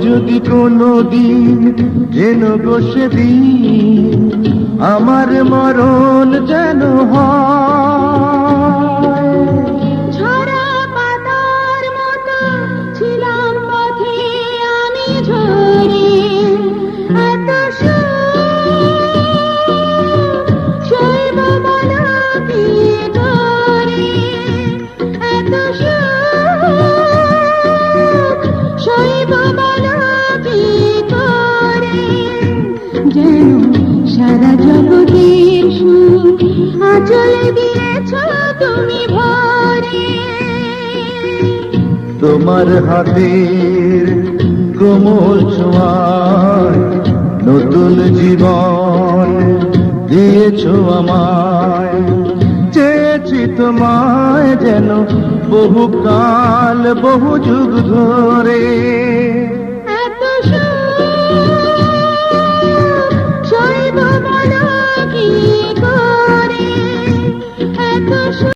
যদি কোনো দিন যেন বসে আমার মরণ যেন হয়। ছিলাম পথে আমি ঝরে যেন সারা জগতের আচলে দিয়েছ তুমি ভরে। তোমার হাতের কোমল ছোঁয়ায় নতুন জীবন দিয়েছ আমায়। চেয়েছি তোমায় যেন বহু কাল বহু যুগ ধরে।